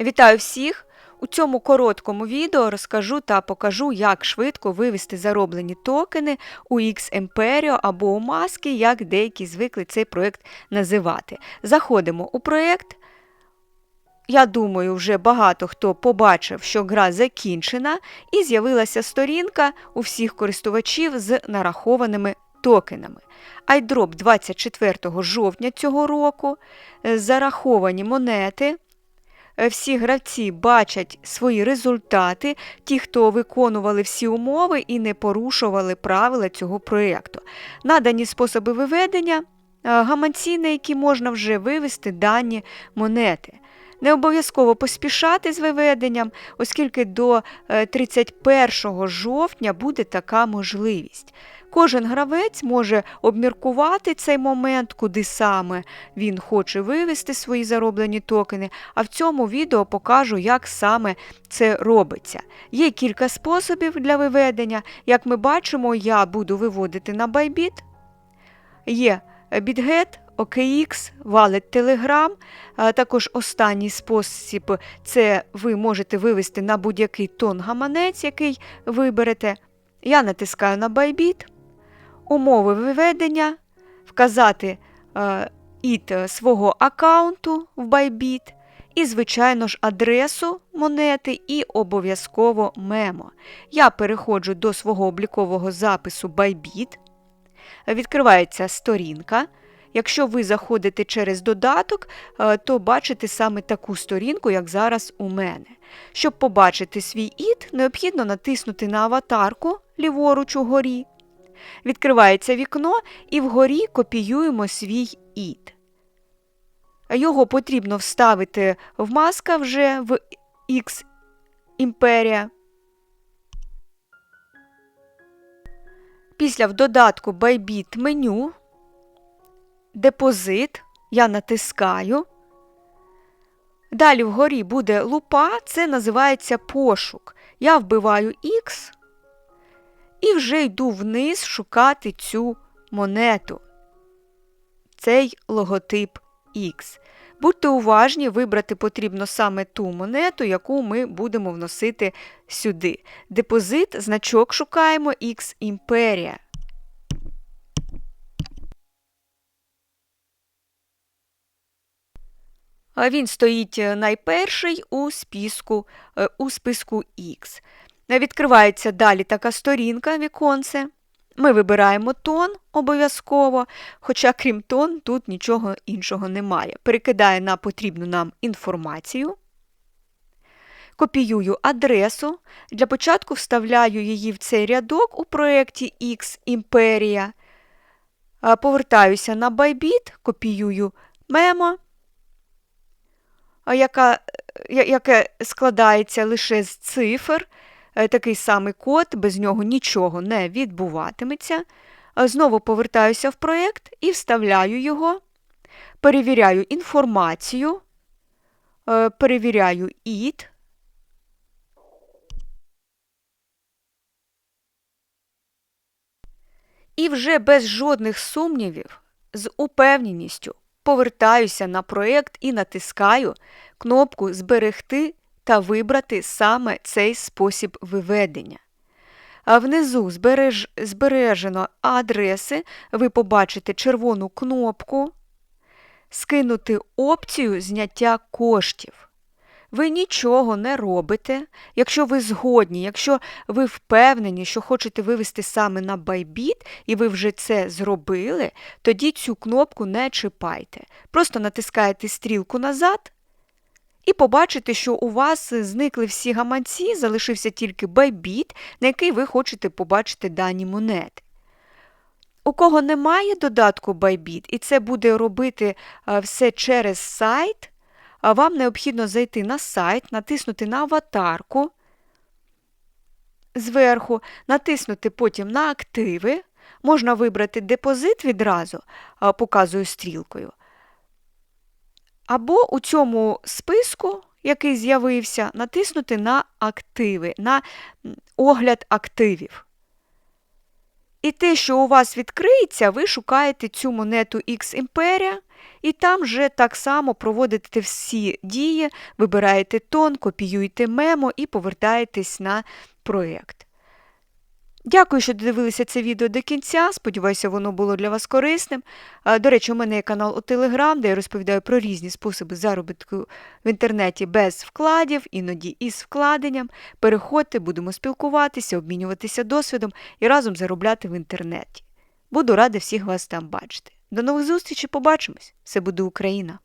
Вітаю всіх! У цьому короткому відео розкажу та покажу, як швидко вивести зароблені токени у X Imperio або у маски, як деякі звикли цей проєкт називати. Заходимо у проєкт. Я думаю, вже багато хто побачив, що гра закінчена, і з'явилася сторінка у всіх користувачів з нарахованими токенами. iDrop 24 жовтня цього року зараховані монети. Е, Всі гравці бачать свої результати, ті, хто виконували всі умови і не порушували правила цього проєкту. Надані способи виведення, е, гаманці, на які можна вже вивести дані монети. Не обов'язково поспішати з виведенням, оскільки до е, 31 жовтня буде така можливість. Кожен гравець може обміркувати цей момент, куди саме він хоче вивести свої зароблені токени, а в цьому відео покажу, як саме це робиться. Є кілька способів для виведення. Як ми бачимо, я буду виводити на Bybit. Є BitGet, OKX, Wallet Telegram. Також останній спосіб це ви можете вивести на будь-який тон гаманець, який виберете. Я натискаю на Bybit, умови виведення, вказати ід свого аккаунту в Bybit і, звичайно ж, адресу монети і обов'язково мемо. Я переходжу до свого облікового запису Bybit. Відкривається сторінка. Якщо ви заходите через додаток, е, то бачите саме таку сторінку, як зараз у мене. Щоб побачити свій ід, необхідно натиснути на аватарку ліворуч угорі. Відкривається вікно і вгорі копіюємо свій ід. Його потрібно вставити в маска вже в X Імперія. Після в додатку Bybit меню депозит, я натискаю. Далі вгорі буде лупа, це називається пошук. Я вбиваю X і вже йду вниз шукати цю монету, цей логотип X. Будьте уважні, вибрати потрібно саме ту монету, яку ми будемо вносити сюди. Депозит, значок шукаємо X Імперія. Він стоїть е, найперший у списку, е, у списку X. Відкривається далі така сторінка віконце. Ми вибираємо тон обов'язково, хоча крім тон, тут нічого іншого немає. Перекидаю на потрібну нам інформацію. Копіюю адресу. Для початку вставляю її в цей рядок у проєкті X Імперія. Повертаюся на Bybit, копіюю мемо яка, яке складається лише з цифр, е, такий самий код, без нього нічого не відбуватиметься. Знову повертаюся в проєкт і вставляю його, перевіряю інформацію, е, перевіряю id. І вже без жодних сумнівів, з упевненістю повертаюся на проєкт і натискаю кнопку Зберегти та вибрати саме цей спосіб виведення. А внизу збереж... збережено адреси, ви побачите червону кнопку Скинути опцію зняття коштів. Ви нічого не робите, якщо ви згодні, якщо ви впевнені, що хочете вивести саме на Bybit, і ви вже це зробили, тоді цю кнопку не чіпайте. Просто натискаєте стрілку назад і побачите, що у вас зникли всі гаманці, залишився тільки Bybit, на який ви хочете побачити дані монети. У кого немає додатку Bybit, і це буде робити все через сайт вам необхідно зайти на сайт, натиснути на аватарку зверху, натиснути потім на активи. Можна вибрати депозит відразу, показую стрілкою. Або у цьому списку, який з'явився, натиснути на активи, на огляд активів. І те, що у вас відкриється, ви шукаєте цю монету X Імперія, і там вже так само проводите всі дії, вибираєте тон, копіюєте мемо і повертаєтесь на проєкт. Дякую, що додивилися це відео до кінця. Сподіваюся, воно було для вас корисним. До речі, у мене є канал у Telegram, де я розповідаю про різні способи заробітку в інтернеті без вкладів, іноді із вкладенням. Переходьте, будемо спілкуватися, обмінюватися досвідом і разом заробляти в інтернеті. Буду рада всіх вас там бачити. До нових зустрічей, побачимось! Все буде Україна!